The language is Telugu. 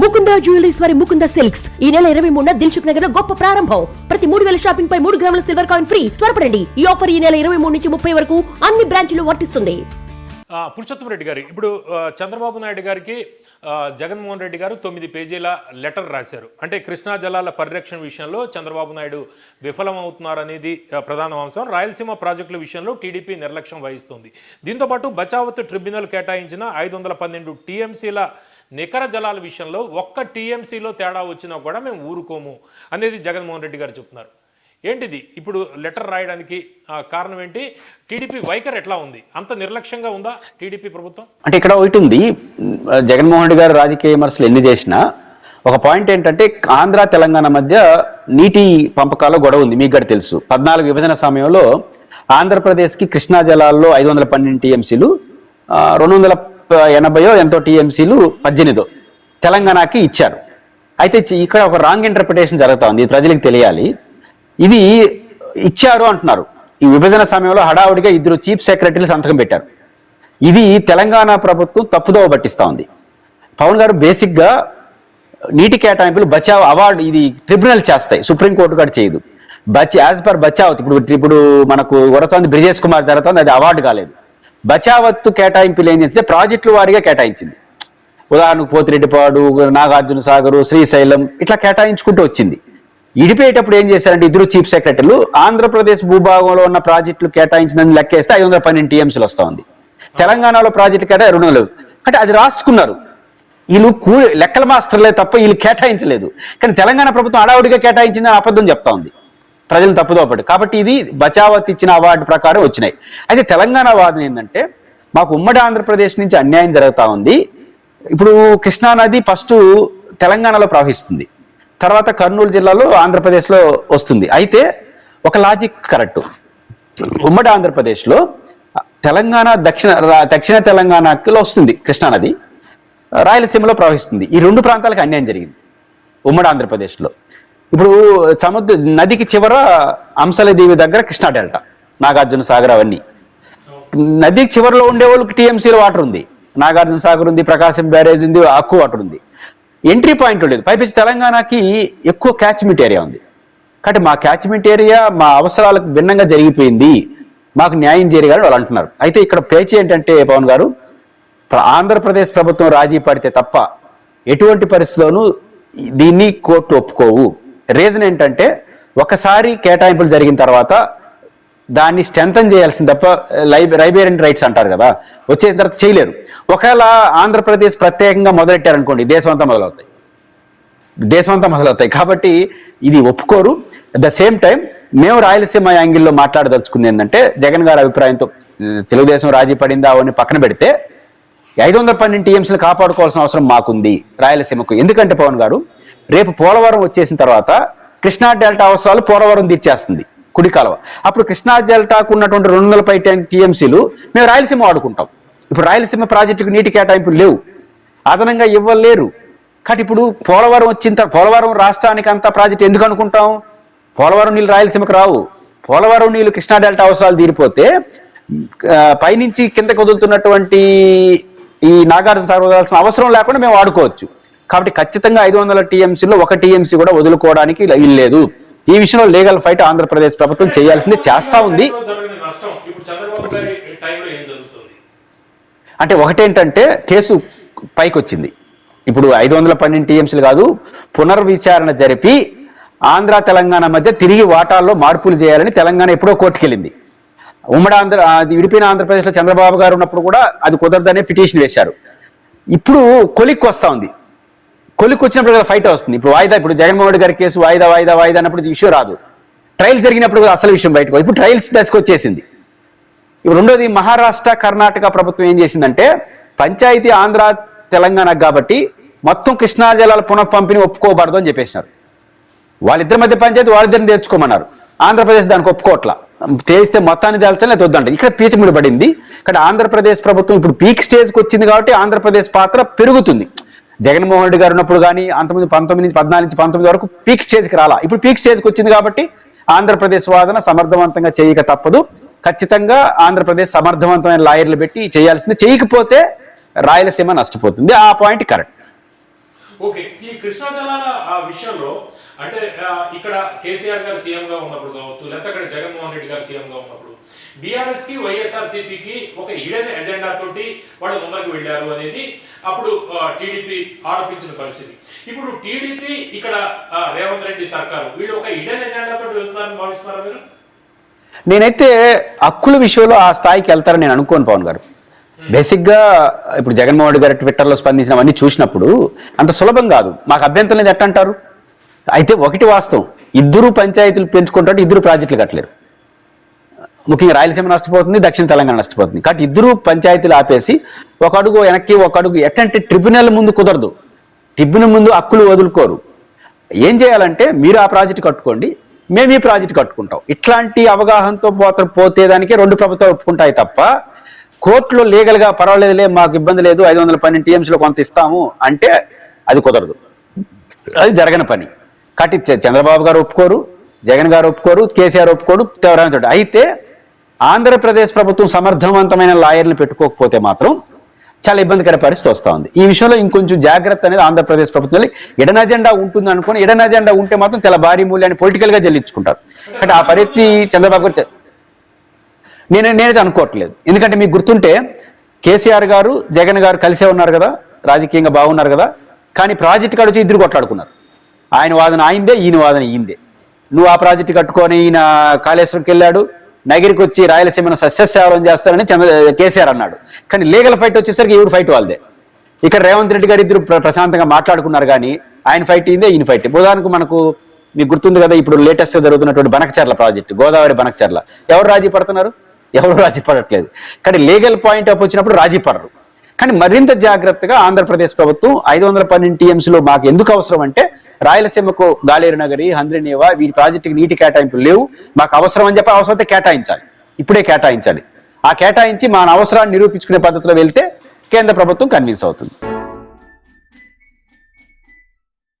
ముకుంద జ్యువెలరీస్ వారి ముకుంద సిల్క్స్. ఈ నెల ఇరవై మూడున దిల్సుఖ్ నగర్లో గొప్ప ప్రారంభం. ప్రతి మూడు వేల షాపింగ్ పై మూడు గ్రాముల సిల్వర్ కాయిన్ ఫ్రీ. త్వరపడండి. ఈ ఆఫర్ ఈ నెల ఇరవై మూడు నుంచి ముప్పై వరకు అన్ని బ్రాంచ్లు వర్తిస్తుంది. ఆ, రెడ్డి గారు ఇప్పుడు చంద్రబాబు నాయుడు గారికి జగన్మోహన్ రెడ్డి గారు తొమ్మిది పేజీల లెటర్ రాశారు. అంటే కృష్ణా జలాల పరిరక్షణ విషయంలో చంద్రబాబు నాయుడు విఫలమవుతున్నారనేది ప్రధాన అంశం. రాయలసీమ ప్రాజెక్టుల విషయంలో టీడీపీ నిర్లక్ష్యం వహిస్తుంది. దీంతోపాటు బచావత్ ట్రిబ్యునల్ కేటాయించిన ఐదు వందల పన్నెండు టీఎంసీల నికర జలాల విషయంలో ఒక్క టీఎంసీలో తేడా వచ్చినా కూడా మేము ఊరుకోము అనేది జగన్మోహన్ రెడ్డి గారు చెప్తున్నారు. ఏంటిది? ఇప్పుడు లెటర్ రాయడానికి కారణం ఏంటి? టీడీపీ వైఖరి ఎట్లా ఉంది? అంత నిర్లక్ష్యంగా ఉందా టీడీపీ ప్రభుత్వం? అంటే ఇక్కడ ఒకటి ఉంది. జగన్మోహన్ రెడ్డి గారు రాజకీయ విమర్శలు ఎన్ని చేసినా ఒక పాయింట్ ఏంటంటే ఆంధ్ర తెలంగాణ మధ్య నీటి పంపకాల గొడవ ఉంది. మీకు కూడా తెలుసు. పద్నాలుగు విభజన సమయంలో ఆంధ్రప్రదేశ్కి కృష్ణా జలాల్లో ఐదు వందల పన్నెండు టీఎంసీలు రెండు వందల ఎనభయో ఎంతో టీఎంసీలు పద్దెనిమిదో తెలంగాణకి ఇచ్చారు. అయితే ఇక్కడ ఒక రాంగ్ ఇంటర్ప్రిటేషన్ జరుగుతూ ఉంది ఇది ప్రజలకు తెలియాలి. ఇది ఇచ్చారు అంటున్నారు. ఈ విభజన సమయంలో హడావుడిగా ఇద్దరు చీఫ్ సెక్రటరీలు సంతకం పెట్టారు. ఇది తెలంగాణ ప్రభుత్వం తప్పుదోవ పట్టిస్తూ ఉంది పవన్ గారు బేసిక్గా నీటి కేటాయింపులు బచావ్ అవార్డు ఇది ట్రిబ్యునల్ చేస్తాయి సుప్రీంకోర్టు కూడా చేయదు. బచ్ యాజ్ పర్ బచావ్ ఇప్పుడు ఇప్పుడు మనకు వరతోంది బ్రిజేష్ కుమార్ జరుగుతుంది అది అవార్డు కాలేదు. బచావత్తు కేటాయింపులు ఏం చేస్తే ప్రాజెక్టుల వారిగా కేటాయించింది. ఉదాహరణకు పోతిరెడ్డిపాడు నాగార్జున సాగరు శ్రీశైలం ఇట్లా కేటాయించుకుంటూ వచ్చింది. ఇడిపోయేటప్పుడు ఏం చేశారంటే ఇద్దరు చీఫ్ సెక్రటరీలు ఆంధ్రప్రదేశ్ భూభాగంలో ఉన్న ప్రాజెక్టులు కేటాయించిందని లెక్కేస్తే ఐదు వందల పన్నెండు టీఎంసీలు వస్తా ఉంది. తెలంగాణలో ప్రాజెక్టు కేటా రెండు వందలు. అంటే అది రాసుకున్నారు. వీళ్ళు కూ లెక్కల మాస్టర్లే తప్ప వీళ్ళు కేటాయించలేదు. కానీ తెలంగాణ ప్రభుత్వం అడావుడిగా కేటాయించిందని అబద్ధం చెప్తా ఉంది. ప్రజలు తప్పుదోపడు కాబట్టి ఇది బచావత్ ఇచ్చిన అవార్డు ప్రకారం వచ్చినాయి. అయితే తెలంగాణ వాదన ఏంటంటే మాకు ఉమ్మడి ఆంధ్రప్రదేశ్ నుంచి అన్యాయం జరుగుతూ ఉంది. ఇప్పుడు కృష్ణా నది ఫస్ట్ తెలంగాణలో ప్రవహిస్తుంది. తర్వాత కర్నూలు జిల్లాలో ఆంధ్రప్రదేశ్లో వస్తుంది. అయితే ఒక లాజిక్ కరెక్ట్. ఉమ్మడి ఆంధ్రప్రదేశ్లో తెలంగాణ దక్షిణ దక్షిణ తెలంగాణలో వస్తుంది కృష్ణా నది. రాయలసీమలో ప్రవహిస్తుంది. ఈ రెండు ప్రాంతాలకు అన్యాయం జరిగింది ఉమ్మడి ఆంధ్రప్రదేశ్లో. ఇప్పుడు సముద్ర నదికి చివర అంశలదేవి దగ్గర కృష్ణా డెల్టా నాగార్జున సాగర్ అవన్నీ. నది చివరిలో ఉండే వాళ్ళకి టీఎంసీలో వాటర్ ఉంది. నాగార్జున సాగర్ ఉంది ప్రకాశం బ్యారేజ్ ఉంది అక్కు వాటర్ ఉంది. ఎంట్రీ పాయింట్ లేదు పైపించి తెలంగాణకి ఎక్కువ క్యాచ్మెంట్ ఏరియా ఉంది. కాబట్టి మా క్యాచ్మెంట్ ఏరియా మా అవసరాలకు భిన్నంగా జరిగిపోయింది. మాకు న్యాయం జరిగాలని వాళ్ళు అంటున్నారు. అయితే ఇక్కడ పేచి ఏంటంటే పవన్ గారు ఆంధ్రప్రదేశ్ ప్రభుత్వం రాజీ పడితే తప్ప ఎటువంటి పరిస్థితిలోనూ దీన్ని కోర్టు ఒప్పుకోవు. రీజన్ ఏంటంటే ఒకసారి కేటాయింపులు జరిగిన తర్వాత దాన్ని స్ట్రెంథన్ చేయాల్సింది తప్ప లైబ్ రైబేరియన్ రైట్స్ అంటారు కదా వచ్చేసిన తర్వాత చేయలేరు. ఒకవేళ ఆంధ్రప్రదేశ్ ప్రత్యేకంగా మొదలెట్టారనుకోండి దేశమంతా మొదలవుతాయి. దేశమంతా మొదలవుతాయి. కాబట్టి ఇది ఒప్పుకోరు. అట్ ద సేమ్ టైం మేము రాయలసీమ యాంగిల్లో మాట్లాడదలుచుకుంది ఏంటంటే జగన్ గారి అభిప్రాయంతో తెలుగుదేశం రాజీ పడిందా అని పక్కన పెడితే ఐదు వందల పన్నెండు టీఎంసీలు కాపాడుకోవాల్సిన అవసరం మాకుంది రాయలసీమకు. ఎందుకంటే పవన్ గారు రేపు పోలవరం వచ్చేసిన తర్వాత కృష్ణా డెల్టా అవసరాలు పోలవరం తీర్చేస్తుంది కుడి కాలువ. అప్పుడు కృష్ణా డెల్టాకు ఉన్నటువంటి రెండు వందల పై టీఎంసీలు మేము రాయలసీమ వాడుకుంటాం. ఇప్పుడు రాయలసీమ ప్రాజెక్టుకు నీటి కేటాయింపులు లేవు. అదనంగా ఇవ్వలేరు. కాబట్టి ఇప్పుడు పోలవరం వచ్చిన పోలవరం రాష్ట్రానికి అంత ప్రాజెక్ట్ ఎందుకు అనుకుంటాం? పోలవరం నీళ్ళు రాయలసీమకు రావు. పోలవరం నీళ్ళు కృష్ణా డెల్టా అవసరాలు తీరిపోతే పైనుంచి కిందకు వదులుతున్నటువంటి ఈ నాగార్జున సాగర్ వదలాల్సిన అవసరం లేకుండా మేము వాడుకోవచ్చు. కాబట్టి ఖచ్చితంగా ఐదు వందల టీఎంసీలో ఒక టీఎంసీ కూడా వదులుకోవడానికి లేదు ఈ విషయంలో లీగల్ ఫైట్ ఆంధ్రప్రదేశ్ ప్రభుత్వం చేయాల్సింది చేస్తా ఉంది. అంటే ఒకటేంటంటే కేసు పైకి వచ్చింది ఇప్పుడు ఐదు వందల పన్నెండు టీఎంసీలు కాదు పునర్విచారణ జరిపి ఆంధ్ర తెలంగాణ మధ్య తిరిగి వాటాల్లో మార్పులు చేయాలని తెలంగాణ ఎప్పుడో కోర్టుకెళ్ళింది. ఉమ్మడి ఆంధ్ర అది విడిపోయిన ఆంధ్రప్రదేశ్లో చంద్రబాబు గారు ఉన్నప్పుడు కూడా అది కుదరదనే పిటిషన్ వేశారు. ఇప్పుడు కొలిక్కి వస్తా ఉంది. కొలికి వచ్చినప్పుడు కదా ఫైట్ వస్తుంది. ఇప్పుడు వాయిదా ఇప్పుడు జగన్మోహన్ రెడ్డి గారి కేసు వాయిదా వాయిదా వాయిదా అన్నప్పుడు ఇష్యూ రాదు. ట్రయల్ జరిగినప్పుడు కూడా అసలు విషయం బయటకు ఇప్పుడు ట్రయల్స్ దశకు వచ్చేసింది. ఇప్పుడు రెండోది మహారాష్ట్ర కర్ణాటక ప్రభుత్వం ఏం చేసిందంటే పంచాయతీ ఆంధ్ర తెలంగాణ కాబట్టి మొత్తం కృష్ణా జలాల పునఃపంపిణీ ఒప్పుకోబడదు అని చెప్పేసినారు. వాళ్ళిద్దరి మధ్య పంచాయతీ వాళ్ళిద్దరిని తెచ్చుకోమన్నారు ఆంధ్రప్రదేశ్ దానికి ఒప్పుకోట్ల తేలిస్తే మొత్తాన్ని తేల్చాలి లేదా వద్దంట. ఇక్కడ పీచముడి పడింది ఇక్కడ ఆంధ్రప్రదేశ్ ప్రభుత్వం ఇప్పుడు పీక్ స్టేజ్కి వచ్చింది కాబట్టి ఆంధ్రప్రదేశ్ పాత్ర పెరుగుతుంది. జగన్మోహన్ రెడ్డి గారు ఉన్నప్పుడు కానీ అంతమంది పంతొమ్మిది నుంచి పద్నాలుగు నుంచి పంతొమ్మిది వరకు పీక్ స్టేజ్కి రాలా. ఇప్పుడు పీక్ స్టేజ్కి వచ్చింది కాబట్టి ఆంధ్రప్రదేశ్ వాదన సమర్థవంతంగా చేయక తప్పదు. ఖచ్చితంగా ఆంధ్రప్రదేశ్ సమర్థవంతమైన లాయర్లు పెట్టి చేయాల్సింది చేయకపోతే రాయలసీమ నష్టపోతుంది. ఆ పాయింట్ కరెక్ట్. ఓకే. ఈ కృష్ణా జలాల విషయంలో అంటే ఇక్కడ కేసీఆర్ గారు సీఎం గా ఉన్నప్పుడు కావచ్చు లేకపోతే అక్కడ జగన్మోహన్ రెడ్డి గారు సీఎం గా ఉన్నప్పుడు బీఆర్ఎస్కి వైఎస్ఆర్ సిపికి ఒక ఈడెన్ ఎజెండా తోటి వాళ్ళు ముందరకు వెళ్ళారు అనేది అప్పుడు టీడీపీ ఆరోపించిన పరిస్థితి. ఇప్పుడు టీడీపీ ఇక్కడ రేవంత్ రెడ్డి సర్కారు వీళ్ళు ఒక ఈడెన్ ఎజెండా తోటి వెళ్తున్నారని భావిస్తున్నారా మీరు? నేనైతే హక్కుల విషయంలో ఆ స్థాయికి వెళ్తారని నేను అనుకోను పవన్ గారు. బేసిక్గా ఇప్పుడు జగన్మోహన్ రెడ్డి గారు ట్విట్టర్లో స్పందించినవన్నీ చూసినప్పుడు అంత సులభం కాదు. మాకు అభ్యంతరం లేదు ఎట్ట అంటారు అయితే ఒకటి వాస్తవం. ఇద్దరు పంచాయతీలు పెంచుకుంటే ఇద్దరు ప్రాజెక్టులు కట్టలేరు. ముఖ్యంగా రాయలసీమ నష్టపోతుంది దక్షిణ తెలంగాణ నష్టపోతుంది. కాబట్టి ఇద్దరు పంచాయతీలు ఆపేసి ఒక అడుగు వెనక్కి ఒక అడుగు ఎట్టంటే ట్రిబ్యునల్ ముందు కుదరదు. ట్రిబ్యునల్ ముందు హక్కులు వదులుకోరు. ఏం చేయాలంటే మీరు ఆ ప్రాజెక్ట్ కట్టుకోండి మేము ఈ ప్రాజెక్ట్ కట్టుకుంటాం. ఇట్లాంటి అవగాహనతో పోత పోతే దానికి రెండు ప్రభుత్వాలు ఒప్పుకుంటాయి తప్ప కోర్టులో లీగల్గా పర్వాలేదులే మాకు ఇబ్బంది లేదు ఐదు వందల పన్నెండు టీఎంసీలో కొంత ఇస్తాము అంటే అది కుదరదు. అది జరగని పని. కాబట్టి చంద్రబాబు గారు ఒప్పుకోరు జగన్ గారు ఒప్పుకోరు కేసీఆర్ ఒప్పుకోరు తీవ్రమైన అయితే ఆంధ్రప్రదేశ్ ప్రభుత్వం సమర్థవంతమైన లాయర్లు పెట్టుకోకపోతే మాత్రం చాలా ఇబ్బందికర పరిస్థితి వస్తూ ఉంది. ఈ విషయంలో ఇంకొంచెం జాగ్రత్త అనేది ఆంధ్రప్రదేశ్ ప్రభుత్వంలో ఎడన అజెండా ఉంటుంది అనుకుని ఎడన అజెండా ఉంటే మాత్రం తెల భారీ మూల్యాన్ని పొలిటికల్గా చెల్లించుకుంటారు అంటే ఆ పరిస్థితి చంద్రబాబు గారు నేను నేనైతే అనుకోవట్లేదు. ఎందుకంటే మీకు గుర్తుంటే కేసీఆర్ గారు జగన్ గారు కలిసే ఉన్నారు కదా రాజకీయంగా బాగున్నారు కదా కానీ ప్రాజెక్ట్ కాడ వచ్చి ఇద్దరు కొట్లాడుకున్నారు. ఆయన వాదన ఆయిందే ఈయన వాదన ఈయందే నువ్వు ఆ ప్రాజెక్ట్ కట్టుకొని ఈయన కాళేశ్వరంకి వెళ్ళాడు నగిరికి వచ్చి రాయలసీమను సస్యశ్యావరం చేస్తారని చంద్ర కేసీఆర్ అన్నాడు. కానీ లీగల్ ఫైట్ వచ్చేసరికి ఎవరు ఫైట్ వాళ్ళదే? ఇక్కడ రేవంత్ రెడ్డి గారు ఇద్దరు ప్రశాంతంగా మాట్లాడుకున్నారు కానీ ఆయన ఫైట్ అయిందే ఈయన ఫైట్. ఉదాహరణకు మనకు మీకు గుర్తుంది కదా ఇప్పుడు లేటెస్ట్ జరుగుతున్నటువంటి బనకచర్ల ప్రాజెక్ట్ గోదావరి బనకచర్ల. ఎవరు రాజీ పడుతున్నారు? ఎవరు రాజీ పడట్లేదు. కానీ లీగల్ పాయింట్ ఆఫ్ వచ్చినప్పుడు రాజీ పడరు. కానీ మరింత జాగ్రత్తగా ఆంధ్రప్రదేశ్ ప్రభుత్వం ఐదు వందల పన్నెండు టీఎంసీలో మాకు ఎందుకు అవసరం అంటే రాయలసీమకు గాలేరు నగరి హంద్రినేవా వీటి ప్రాజెక్టుకి నీటి కేటాయింపులు లేవు. మాకు అవసరం అని చెప్పి అవసరమైతే కేటాయించాలి. ఇప్పుడే కేటాయించాలి. ఆ కేటాయించి మన అవసరాన్ని నిరూపించుకునే పద్ధతిలో వెళ్తే కేంద్ర ప్రభుత్వం కన్విన్స్ అవుతుంది.